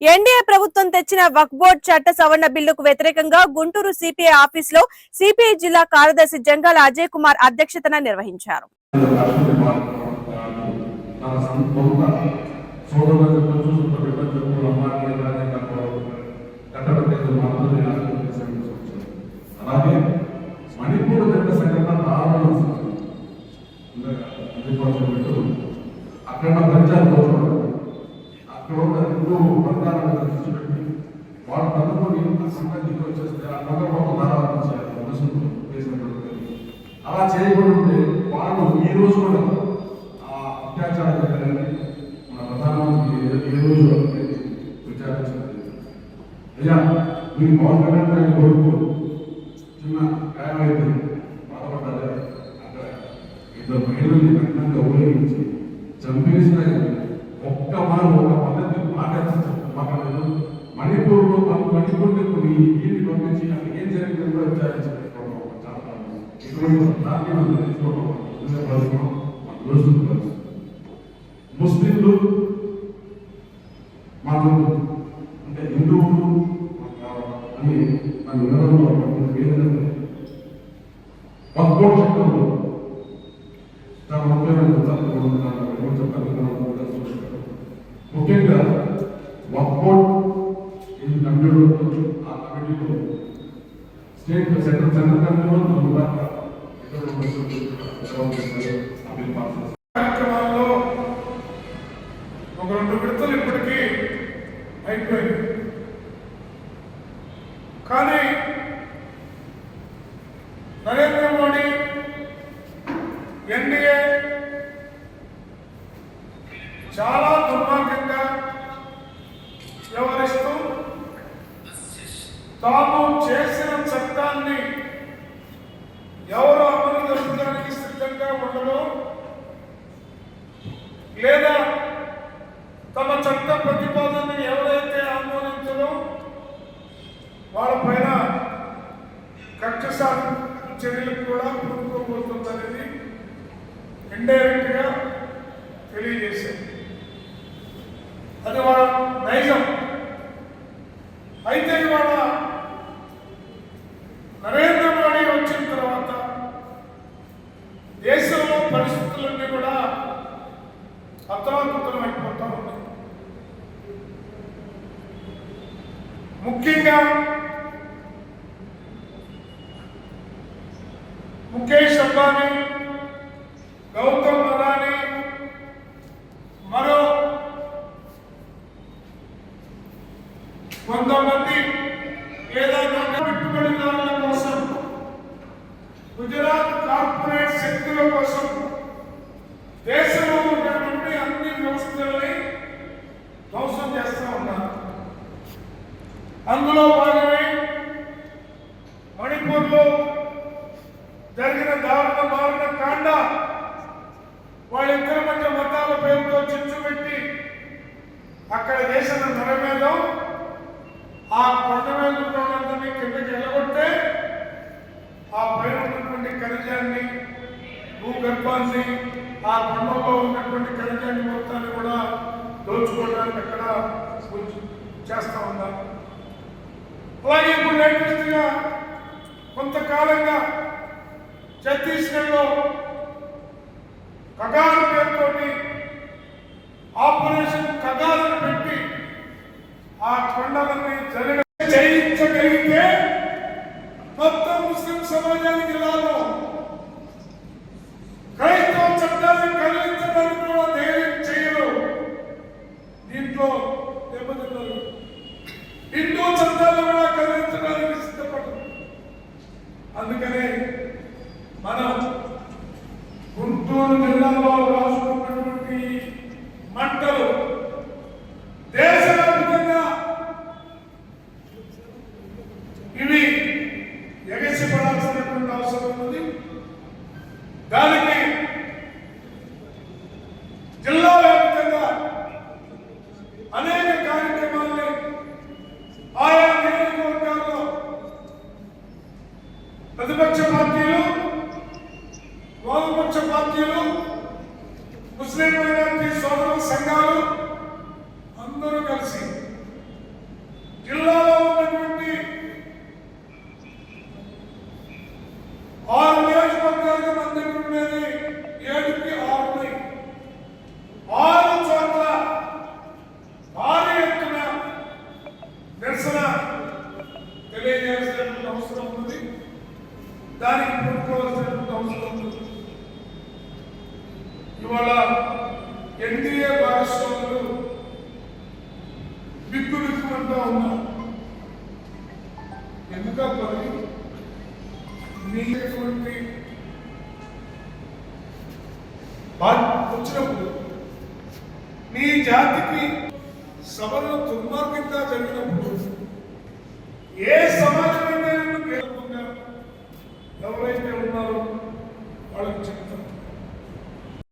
NDA ప్రభుత్వం తెచ్చిన వక్బోర్డ్ చట్ట సవరణ బిల్లుకు వ్యతిరేకంగా గుంటూరు సిపిఐ ఆఫీస్లో సిపిఐ జిల్లా కార్యదర్శి జంగాల అజయ్ కుమార్ అధ్యక్షతన నిర్వహించారు రెండు వర్గాలను దృష్టి పెట్టి వాళ్ళు సంబంధించి వచ్చేస్తే ఆ నగరంలో ధారాళం చేయాలి మనుషులు చేసినటువంటి అలా చేయకూడదు. వాళ్ళు ఈ రోజు కూడా ఆ అత్యాచారం జరగాలని మన ప్రధానమంత్రి ఏ- రోజు విచారించారు అయ్యా మీరు పవన్ కళ్యాణ్ గారి కొడుకు చిన్న గాయమైంది బాధపడ్డారే. అక్కడ ఇద్దరు మహిళల్ని కఠినంగా ఊరేగించి చంపేసిన ఒక్క మనం ఒక మాట్లాడుతున్నారు. మాట్లాడుతున్నాం మణిపూర్లో మణిపూర్ కొన్ని ఇంటికి పంపించి అక్కడ ఏం జరిగిందో కూడా విచారించలేదు ముస్లింలు మాకు అంటే హిందువులు అని మన వినడంలో ఏదైనా చట్టంలో ముఖ్యమైన ముఖ్యంగా వక్బోర్డ్ ఈ కమిటీలో ఆ కమిటీలో స్టేట్ సెంట్రల్ సెంట్రల్ కమిటీలో నలుగురు కార్యక్రమాల్లో ఒక రెండు విడతలు ఇప్పటికీ అయిపోయింది. కానీ నరేంద్ర మోడీ ఎన్డీఏ చాలా దుర్మ లేదా తమ చట్ట ప్రతిపాదనని ఎవరైతే ఆమోదించడం వాళ్ళపైన కక్ష సాధన చర్యలకు కూడా పూనుకోబోతుందనేది ఇండైరెక్ట్గా తెలియజేసింది. అది వాళ్ళ నైజం. అయితే వాళ్ళ నరేంద్ర మోడీ వచ్చిన తర్వాత దేశంలో పరిస్థితులన్నీ కూడా అతలాకుతలం అయిపోతా ఉంది ముఖ్యంగా ముఖేష్ అంబానీ గౌతమ్ అదానీ మరో కొంతమంది లేదా పెట్టుబడిదారుల కోసం గుజరాత్ కార్పొరేట్ శక్తుల కోసం దేశంలో ఉన్నటువంటి అన్ని వ్యవస్థలని ధ్వంసం చేస్తూ ఉన్నారు అందులో భాగమే మణిపూర్లో జరిగిన దారుణ మారణ కాండ. వాళ్ళిద్దరి మధ్య మతాల పేరుతో చిచ్చు పెట్టి అక్కడ చేసిన నరమేధం ఆ కొండ మీద ఉన్నవాళ్ళందరినీ కిందకి వెళ్ళగొట్టే ఆ పైన ఉన్నటువంటి ఖనిజాన్ని భూగర్భాన్ని ఆ కొండలో ఉన్నటువంటి ఖనిజాన్ని మొత్తాన్ని కూడా దోచుకోవడానికి అక్కడ చేస్తా ఉన్నారు. అలాగే ఇప్పుడు లేటెస్ట్గా కొంతకాలంగా ఛత్తీస్గఢ్లో కగారు పేరుతోటి ఆపరేషన్ కగారును పెట్టి ఆ కొండలన్నీ జరగ జయించగలిగితే మొత్తం ముస్లిం సమాజానికి లాభం. క్రైస్తవ చట్టాన్ని కలిగించడానికి కూడా ధైర్యం చేయరు. దీంట్లో దెబ్బతిన్నారు హిందూ చట్టాలు కూడా కలిగించడానికి సిద్ధపడదు అందుకనే మనం గుంటూరు జిల్లాలో అవసరం ఇవాళ ఎన్డీఏ భాగస్వాములు బిక్కు ఉన్నారు. ఎందుక పని? మీటువంటి వచ్చినప్పుడు నీ జాతికి